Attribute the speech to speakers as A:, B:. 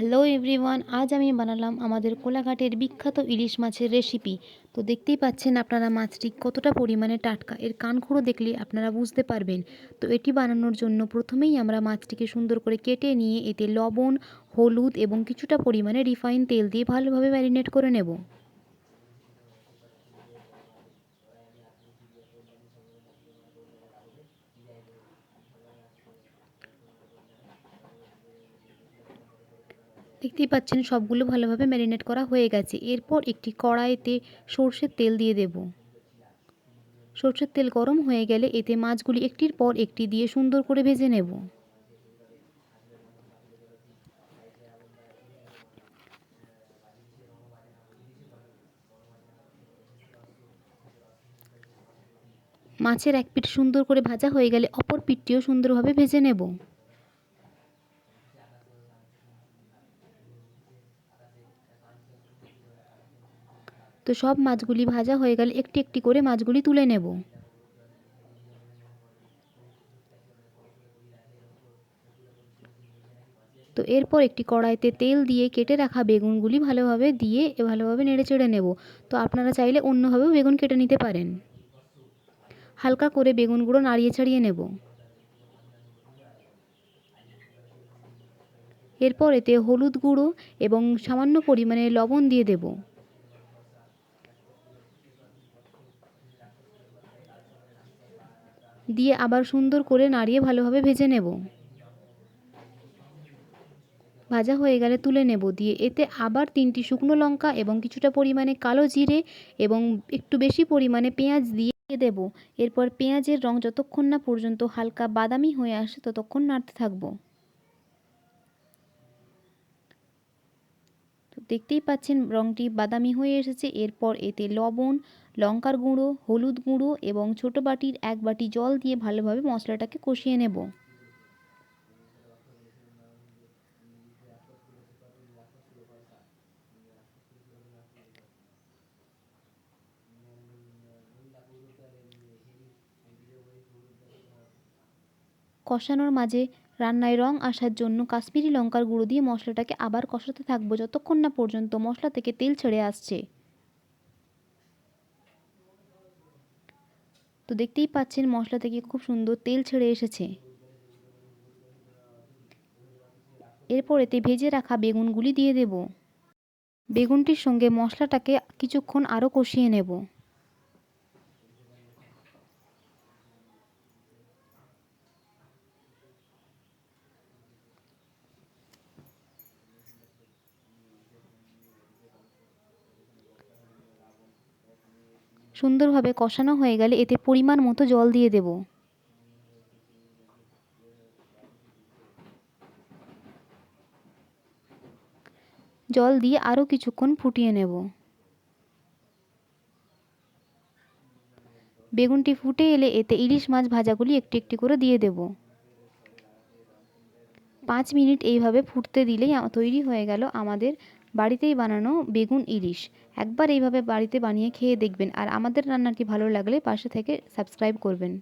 A: Hello everyone, আজ আমি বানালাম আমাদের কোলাঘাটের বিখ্যাত ইলিশ মাছের রেসিপি। তো দেখতেই পাচ্ছেন আপনারা মাছটি কতটা পরিমাণে টাটকা। এর কানখুঁড়ো দেখলে আপনারা বুঝতে পারবেন। তো এটি বানানোর জন্য প্রথমেই আমরা মাছটিকে সুন্দর করে কেটে নিয়ে এতে লবণ, হলুদ এবং কিছুটা পরিমাণে রিফাইন তেল দিয়ে ভালোভাবে ম্যারিনেট করে নেব। দেখতেই পাচ্ছেন সবগুলো ভালোভাবে ম্যারিনেট করা হয়ে গেছে। এরপর একটি কড়াইতে সর্ষের তেল দিয়ে দেব। সর্ষের তেল গরম হয়ে গেলে এতে মাছগুলি একটির পর একটি দিয়ে সুন্দর করে ভেজে নেব। মাছের এক পিঠ সুন্দর করে ভাজা হয়ে গেলে অপর পিঠটিও সুন্দরভাবে ভেজে নেব। তো সব মাছগুলি ভাজা হয়ে গেলে একটি একটি করে মাছগুলি তুলে নেব। তো এরপর একটি কড়াইতে তেল দিয়ে কেটে রাখা বেগুনগুলি ভালোভাবে দিয়ে ভালোভাবে নেড়ে চেড়ে নেব। তো আপনারা চাইলে অন্যভাবেও বেগুন কেটে নিতে পারেন। হালকা করে বেগুনগুলো নাড়িয়ে ছাড়িয়ে নেব। এরপর এতে হলুদ গুঁড়ো এবং সামান্য পরিমাণে লবণ দিয়ে দেবো। দিয়ে আবার সুন্দর করে নাড়িয়ে ভালোভাবে ভেজে নেব। ভাজা হয়ে গেলে তুলে নেব। দিয়ে এতে আবার তিনটি শুকনো লঙ্কা এবং কিছুটা পরিমাণে কালো জিরে এবং একটু বেশি পরিমাণে পেঁয়াজ দিয়ে দেব। এরপর পেঁয়াজের রং যতক্ষণ না পর্যন্ত হালকা বাদামি হয়ে আসে ততক্ষণ নাড়তে থাকব। দেখতেই পাচ্ছেন রঙটি বাদামি হয়ে এসেছে। এরপর এতে লবণ, লঙ্কার গুঁড়ো, হলুদ গুঁড়ো এবং ছোটো বাটির এক বাটি জল দিয়ে ভালোভাবে মশলাটাকে কষিয়ে নেব। কষানোর মাঝে রান্নায় রং আসার জন্য কাশ্মীরি লঙ্কার গুঁড়ো দিয়ে মশলাটাকে আবার কষাতে থাকব যতক্ষণ না পর্যন্ত মশলা থেকে তেল ছেড়ে আসছে। তো দেখতেই পাচ্ছেন মশলা থেকে খুব সুন্দর তেল ছেড়ে এসেছে। এরপর এতে ভেজে রাখা বেগুনগুলি দিয়ে দেব। বেগুনটির সঙ্গে মশলাটাকে কিছুক্ষণ আরও কষিয়ে নেব। সুন্দরভাবে কষানো হয়ে গেলে এতে পরিমাণ মতো জল দিয়ে দেব। জল দিয়ে আরও কিছুক্ষণ ফুটিয়ে নেব। বেগুনটি ফুটে এলে এতে ইলিশ মাছ ভাজাগুলি একটি একটি করে দিয়ে দেব। পাঁচ মিনিট এইভাবে ফুটতে দিলেই তৈরি হয়ে গেল আমাদের বাড়িতেই বানানো বেগুন ইলিশ। একবার এইভাবে বাড়িতে বানিয়ে খেয়ে দেখবেন। আর আমাদের রান্নাটি ভালো লাগলে পাশে থেকে সাবস্ক্রাইব করবেন।